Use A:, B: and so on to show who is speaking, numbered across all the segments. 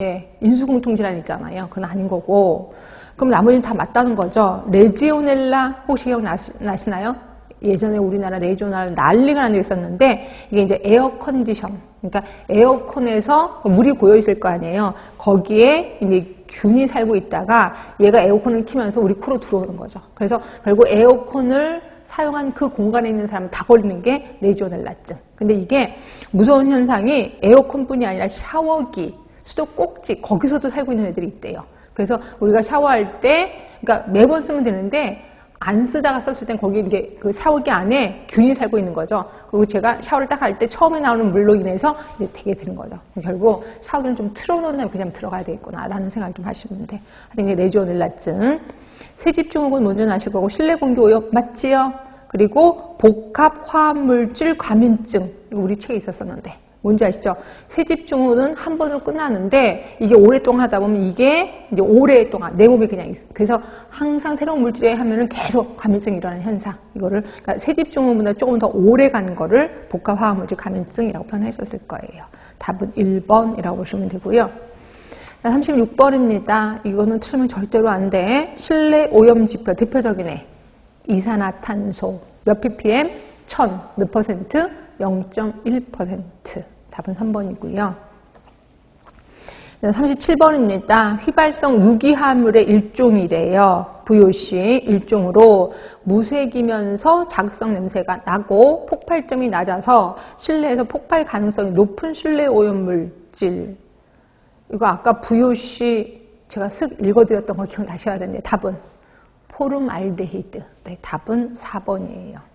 A: 예, 인수공통 질환 있잖아요. 그건 아닌 거고. 그럼 나머지는 다 맞다는 거죠. 레지오넬라 혹시 기억나시나요? 예전에 우리나라 레지오넬라 난리가 난 적이 있었는데 이게 이제 에어 컨디션. 그러니까 에어컨에서 물이 고여 있을 거 아니에요. 거기에 이제 균이 살고 있다가 얘가 에어컨을 키면서 우리 코로 들어오는 거죠. 그래서 결국 에어컨을 사용한 그 공간에 있는 사람은 다 걸리는 게 레지오넬라증. 근데 이게 무서운 현상이 에어컨뿐이 아니라 샤워기, 수도 꼭지 거기서도 살고 있는 애들이 있대요. 그래서 우리가 샤워할 때, 그러니까 매번 쓰면 되는데 안 쓰다가 썼을 땐 거기 이게 그 샤워기 안에 균이 살고 있는 거죠. 그리고 제가 샤워를 딱 할 때 처음에 나오는 물로 인해서 이제 되게 되는 거죠. 결국 샤워기는 좀 틀어놓나 그냥 들어가야 되겠구나라는 생각 좀 하시면 돼. 하여튼 레지오넬라증. 새집중후군 먼저 나실 거고 실내 공기 오염 맞지요? 그리고 복합 화합물질 과민증 이거 우리 책에 있었었는데 뭔지 아시죠? 새집중후는 한 번으로 끝나는데 이게 오랫동안 하다 보면 이게 이제 오랫동안 내 몸에 그냥 있어. 그래서 항상 새로운 물질에 하면은 계속 과민증이 일어나는 현상. 이거를 그러니까 새집중후보다 조금 더 오래 가는 거를 복합화합물질 과민증이라고 표현했었을 거예요. 답은 1번이라고 보시면 되고요. 36번입니다. 이거는 틀면 절대로 안 돼. 실내 오염 지표 대표적이네. 이산화탄소 몇 ppm? 1000몇 퍼센트? 0.1% 답은 3번이고요. 37번입니다. 휘발성 유기화물의 일종이래요. VOC 일종으로 무색이면서 자극성 냄새가 나고 폭발점이 낮아서 실내에서 폭발 가능성이 높은 실내 오염물질. 이거 아까 VOC 제가 쓱 읽어드렸던 거 기억나셔야 되는데 답은 포름알데히드. 네, 답은 4번이에요.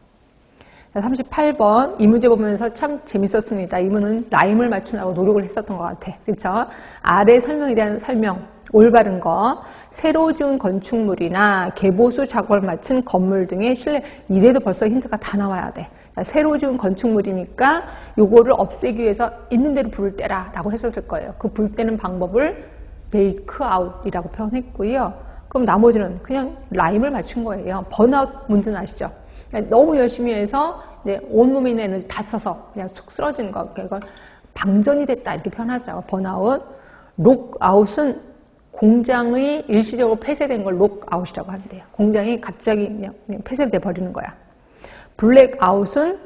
A: 38번 이 문제 보면서 참 재밌었습니다. 이문은 라임을 맞추느라고 노력을 했었던 것 같아. 그렇죠? 아래 설명에 대한 설명 올바른 거 새로 지은 건축물이나 개보수 작업을 마친 건물 등의 실내 이래도 벌써 힌트가 다 나와야 돼. 새로 지은 건축물이니까 요거를 없애기 위해서 있는 대로 불을 떼라 라고 했었을 거예요. 그불 떼는 방법을 베이크 아웃이라고 표현했고요. 그럼 나머지는 그냥 라임을 맞춘 거예요. 번아웃 문제는 아시죠? 너무 열심히 해서 온몸에 있는 에너지 다 써서 그냥 축 쓰러지는 거. 그걸 방전이 됐다 이렇게 표현하더라고. 번아웃. 록아웃은 공장의 일시적으로 폐쇄된 걸 록아웃이라고 한대요. 공장이 갑자기 그냥, 그냥 폐쇄돼 버리는 거야. 블랙아웃은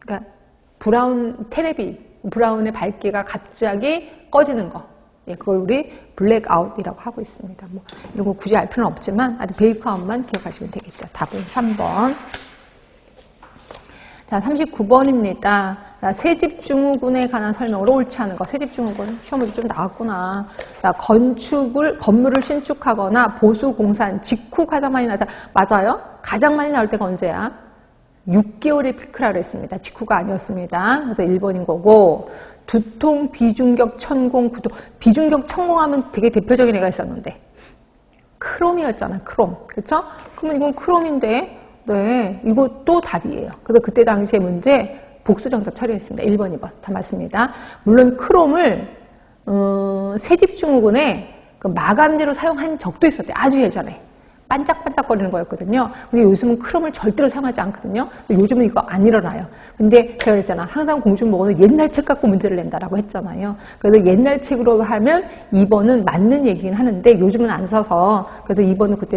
A: 그러니까 브라운 테레비 브라운의 밝기가 갑자기 꺼지는 거. 예, 그걸 우리 블랙아웃이라고 하고 있습니다. 뭐 이런 거 굳이 알 필요는 없지만 아주 베이크아웃만 기억하시면 되겠죠. 답은 3번. 자, 39번입니다. 세집증후군에 관한 설명으로 옳지 않은 거. 세집증후군 시험에도 좀 나왔구나. 자, 건축을 건물을 신축하거나 보수 공사한 직후 가장 많이 나다. 맞아요? 가장 많이 나올 때가 언제야? 6개월의 피크라 그랬습니다. 직후가 아니었습니다. 그래서 1번인 거고 두통, 비중격, 천공, 구도. 비중격, 천공하면 되게 대표적인 애가 있었는데 크롬이었잖아. 크롬. 그렇죠? 그러면 이건 크롬인데 네, 이것도 답이에요. 그래서 그때 당시에 문제 복수 정답 처리했습니다. 1번, 2번. 다 맞습니다. 물론 크롬을 어, 새집증후군에 그 마감제로 사용한 적도 있었대. 아주 예전에. 반짝반짝거리는 거였거든요. 근데 요즘은 크롬을 절대로 사용하지 않거든요. 요즘은 이거 안 일어나요. 근데 제가 그랬잖아. 항상 공중보건은 옛날 책 갖고 문제를 낸다라고 했잖아요. 그래서 옛날 책으로 하면 2번은 맞는 얘기긴 하는데 요즘은 안 써서 그래서 2번은 그때